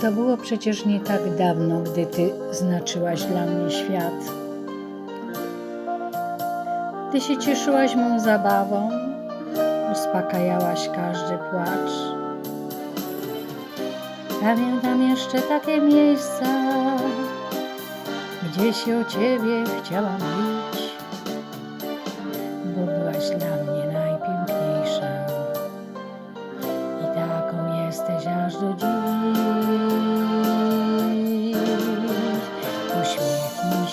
To było przecież nie tak dawno, gdy ty znaczyłaś dla mnie świat. Ty się cieszyłaś mą zabawą, uspokajałaś każdy płacz. Pamiętam jeszcze takie miejsca, gdzie się o ciebie chciałam bić, bo byłaś dla mnie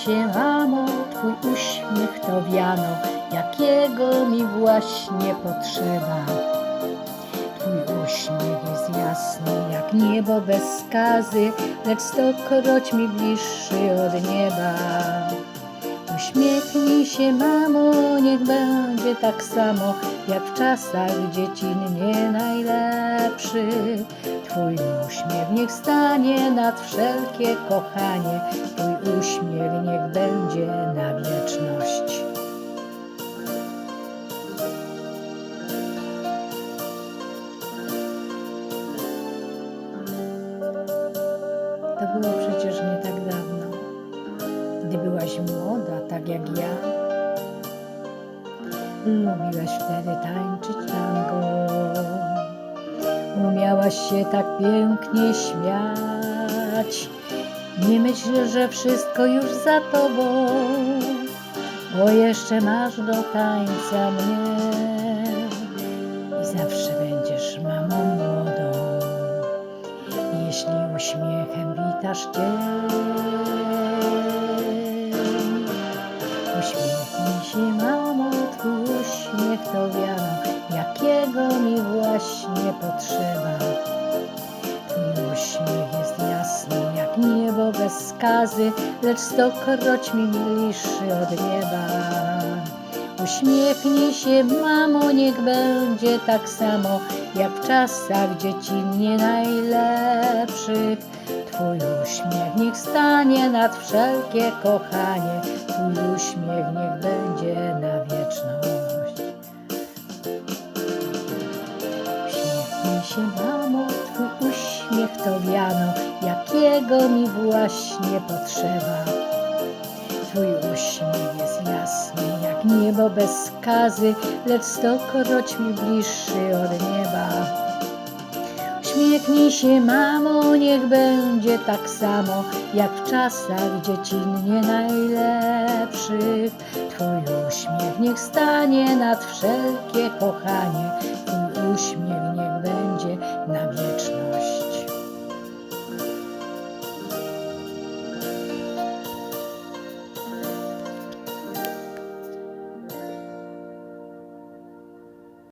się, mamo, twój uśmiech to wiano, jakiego mi właśnie potrzeba. Twój uśmiech jest jasny jak niebo bez skazy, lecz stokroć mi bliższy od nieba. Uśmiechnij się, mamo, niech będzie tak samo, jak w czasach dziecinnie najlepszy. Twój uśmiech niech stanie nad wszelkie kochanie, Twój uśmiech To było przecież nie tak dawno, gdy byłaś młoda, tak jak ja. Lubiłaś wtedy tańczyć tango. Umiałaś się tak pięknie śmiać. Nie myśl, że wszystko już za tobą, bo jeszcze masz do tańca mnie i zawsze będziesz witasz dzień, uśmiechnij się, mamo, twój uśmiech to wiano, jakiego mi właśnie potrzeba. Twój uśmiech jest jasny jak niebo bez skazy, lecz stokroć mi bliższy od nieba. Uśmiechnij się, mamo, niech będzie tak samo, jak w czasach dziecinnie najlepszych. Twój uśmiech niech stanie nad wszelkie kochanie, Twój uśmiech niech będzie na wieczność. Uśmiechnij się, mamo, Twój uśmiech to wiano, jakiego mi właśnie potrzeba. Twój uśmiech jest jasny jak niebo bez skazy, lecz stokroć mi bliższy od nieba. Uśmiechnij się, mamo, niech będzie tak samo, jak w czasach dziecinnie najlepszych. Twój uśmiech niech stanie nad wszelkie kochanie, Twój uśmiech niech będzie na wieczność.